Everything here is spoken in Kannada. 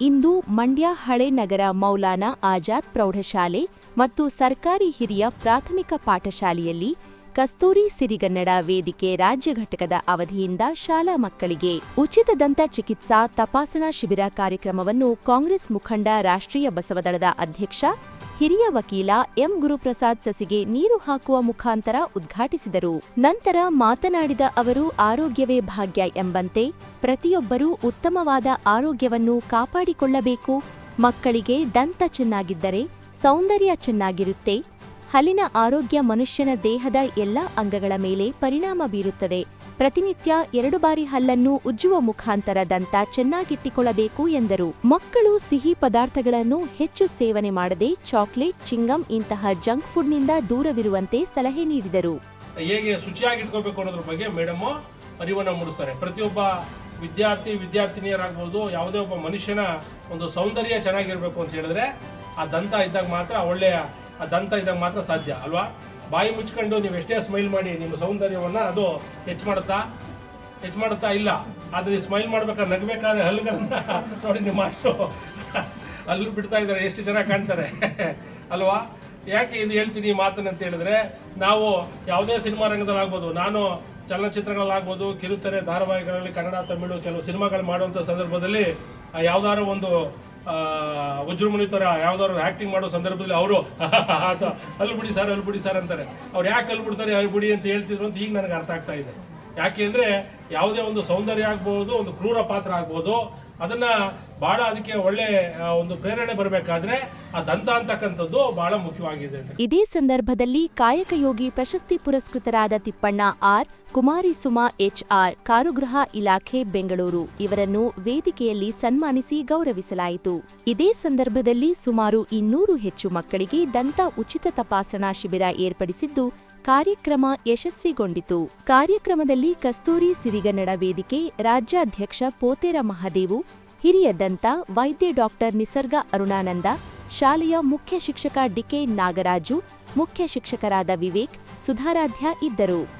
ಇಂದು ಮಂಡ್ಯ ಹಳೆ ನಗರ ಮೌಲಾನಾ ಆಜಾದ್ ಪ್ರೌಢಶಾಲೆ ಮತ್ತು ಸರ್ಕಾರಿ ಹಿರಿಯ ಪ್ರಾಥಮಿಕ ಪಾಠಶಾಲೆಯಲ್ಲಿ ಕಸ್ತೂರಿ ಸಿರಿಗನ್ನಡ ವೇದಿಕೆ ರಾಜ್ಯ ಘಟಕದ ಅವಧಿಯಿಂದ ಶಾಲಾ ಮಕ್ಕಳಿಗೆ ಉಚಿತ ದಂತ ಚಿಕಿತ್ಸಾ ತಪಾಸಣಾ ಶಿಬಿರ ಕಾರ್ಯಕ್ರಮವನ್ನು ಕಾಂಗ್ರೆಸ್ ಮುಖಂಡ ರಾಷ್ಟ್ರೀಯ ಬಸವದಳದ ಅಧ್ಯಕ್ಷ ಹಿರಿಯ ವಕೀಲ ಎಂ ಗುರುಪ್ರಸಾದ್ ಸಸಿಗೆ ನೀರು ಹಾಕುವ ಮುಖಾಂತರ ಉದ್ಘಾಟಿಸಿದರು. ನಂತರ ಮಾತನಾಡಿದ ಅವರು, ಆರೋಗ್ಯವೇ ಭಾಗ್ಯ ಎಂಬಂತೆ ಪ್ರತಿಯೊಬ್ಬರೂ ಉತ್ತಮವಾದ ಆರೋಗ್ಯವನ್ನು ಕಾಪಾಡಿಕೊಳ್ಳಬೇಕು. ಮಕ್ಕಳಿಗೆ ದಂತ ಚೆನ್ನಾಗಿದ್ದರೆ ಸೌಂದರ್ಯ ಚೆನ್ನಾಗಿರುತ್ತೆ. ಹಲ್ಲಿನ ಆರೋಗ್ಯ ಮನುಷ್ಯನ ದೇಹದ ಎಲ್ಲ ಅಂಗಗಳ ಮೇಲೆ ಪರಿಣಾಮ ಬೀರುತ್ತದೆ. ಪ್ರತಿನಿತ್ಯ ಎರಡು ಬಾರಿ ಹಲ್ಲನ್ನು ಉಜ್ಜುವ ಮುಖಾಂತರ ದಂತ ಚೆನ್ನಾಗಿಟ್ಟಿಕೊಳ್ಳಬೇಕು ಎಂದರು. ಮಕ್ಕಳು ಸಿಹಿ ಪದಾರ್ಥಗಳನ್ನು ಹೆಚ್ಚು ಸೇವನೆ ಮಾಡದೆ ಚಾಕ್ಲೇಟ್ ಚಿಂಗಂ ಇಂತಹ ಜಂಕ್ ಫುಡ್ನಿಂದ ದೂರವಿರುವಂತೆ ಸಲಹೆ ನೀಡಿದರು. ಹೇಗೆ ಶುಚಿಯಾಗಿಟ್ಕೋಬೇಕು ಅನ್ನೋದ್ರ ಬಗ್ಗೆ ಮೇಡಮ್ ಅರಿವನ್ನು ಮೂಡಿಸ್ತಾರೆ. ಪ್ರತಿಯೊಬ್ಬ ವಿದ್ಯಾರ್ಥಿ, ವಿದ್ಯಾರ್ಥಿನಿಯರಾಗ್ಬೋದು, ಯಾವುದೇ ಒಬ್ಬ ಮನುಷ್ಯನ ಒಂದು ಸೌಂದರ್ಯ ಚೆನ್ನಾಗಿರಬೇಕು ಅಂತ ಹೇಳಿದ್ರೆ ಆ ದಂತ ಇದ್ದಾಗ ಮಾತ್ರ ಒಳ್ಳೆಯ ಆ ದಂತ ಇದ್ದಾಗ ಮಾತ್ರ ಸಾಧ್ಯ, ಅಲ್ವಾ? ಬಾಯಿ ಮುಚ್ಕೊಂಡು ನೀವು ಎಷ್ಟೇ ಸ್ಮೈಲ್ ಮಾಡಿ, ನಿಮ್ಮ ಸೌಂದರ್ಯವನ್ನು ಅದು ಹೆಚ್ಚು ಮಾಡುತ್ತಾ? ಹೆಚ್ಚು ಮಾಡುತ್ತಾ? ಇಲ್ಲ. ಆದರೆ ಸ್ಮೈಲ್ ಮಾಡ್ಬೇಕಾದ್ರೆ ನಗಬೇಕಾದ್ರೆ ಹಲ್ಲುಗಳನ್ನ ನೋಡಿ ನಿಮ್ಮ ಅಷ್ಟು ಹಲ್ಲು ಬಿಡ್ತಾ ಇದ್ದಾರೆ, ಎಷ್ಟು ಚೆನ್ನಾಗಿ ಕಾಣ್ತಾರೆ. ಅಲ್ವಾ? ಯಾಕೆ ಇದು ಹೇಳ್ತೀನಿ ಈ ಮಾತನ್ನು ಅಂತ ಹೇಳಿದ್ರೆ, ನಾವು ಯಾವುದೇ ಸಿನಿಮಾ ರಂಗದಲ್ಲಿ ಆಗ್ಬೋದು ನಾನು ಚಲನಚಿತ್ರಗಳಲ್ಲಾಗ್ಬೋದು, ಕಿರುತೆರೆ, ಧಾರಾವಾಹಿಗಳಲ್ಲಿ ಕನ್ನಡ, ತಮಿಳು ಕೆಲವು ಸಿನಿಮಾಗಳು ಮಾಡುವಂಥ ಸಂದರ್ಭದಲ್ಲಿ ಯಾವ್ದಾದ್ರು ಒಂದು ವಜ್ರಮುನಿ ಥರ ಯಾವ್ದಾದ್ರು ಆ್ಯಕ್ಟಿಂಗ್ ಮಾಡೋ ಸಂದರ್ಭದಲ್ಲಿ ಅವರು ಅಲ್ಲಿ ಬಿಡಿ ಸರ್ ಅಲ್ಲಿ ಬಿಡಿ ಸರ್ ಅಂತಾರೆ. ಅವ್ರು ಯಾಕೆ ಅಲ್ಲಿ ಬಿಡ್ತಾರೆ ಅಲ್ಲಿ ಬಿಡಿ ಅಂತ ಹೇಳ್ತಿದ್ರು ಅಂತ ಈಗ ನನಗೆ ಅರ್ಥ ಆಗ್ತಾ ಇದೆ. ಯಾಕೆ ಅಂದರೆ ಯಾವುದೇ ಒಂದು ಸೌಂದರ್ಯ ಆಗ್ಬೋದು, ಒಂದು ಕ್ರೂರ ಪಾತ್ರ ಆಗ್ಬೋದು ಅದನ್ನ ಬಹಳ ಅದಕ್ಕೆ ಒಳ್ಳೆ ಒಂದು ಪ್ರೇರಣೆ ಬರಬೇಕಾದ್ರೆ ಆ ದಂತ ಅಂತಕ್ಕಂಥದ್ದು ಬಹಳ ಮುಖ್ಯವಾಗಿದೆ ಇದೇ ಸಂದರ್ಭದಲ್ಲಿ ಕಾಯಕಯೋಗಿ ಪ್ರಶಸ್ತಿ ಪುರಸ್ಕೃತರಾದ ತಿಪ್ಪಣ್ಣ ಆರ್, ಕುಮಾರಿ ಸುಮಾ ಎಚ್ ಆರ್, ಕಾರುಗೃಹ ಇಲಾಖೆ ಬೆಂಗಳೂರು. ಇವರನ್ನು ವೇದಿಕೆಯಲ್ಲಿ ಸನ್ಮಾನಿಸಿ ಗೌರವಿಸಲಾಯಿತು. ಇದೇ ಸಂದರ್ಭದಲ್ಲಿ ಸುಮಾರು ಇನ್ನೂರು ಹೆಚ್ಚು ಮಕ್ಕಳಿಗೆ ದಂತ ಉಚಿತ ತಪಾಸಣಾ ಶಿಬಿರ ಏರ್ಪಡಿಸಿದ್ದು ಕಾರ್ಯಕ್ರಮ ಯಶಸ್ವಿಗೊಂಡಿತು. ಕಾರ್ಯಕ್ರಮದಲ್ಲಿ ಕಸ್ತೂರಿ ಸಿರಿಗನ್ನಡ ವೇದಿಕೆ ರಾಜ್ಯಾಧ್ಯಕ್ಷ ಪೋತೇರ ಮಹಾದೇವು, ಹಿರಿಯ ದಂತ ವೈದ್ಯ ಡಾಕ್ಟರ್ ನಿಸರ್ಗ ಅರುಣಾನಂದ, ಶಾಲೆಯ ಮುಖ್ಯ ಶಿಕ್ಷಕ ಡಿಕೆ ನಾಗರಾಜು, ಮುಖ್ಯ ಶಿಕ್ಷಕರಾದ ವಿವೇಕ್, ಸುಧಾರಾಧ್ಯ ಇದ್ದರು.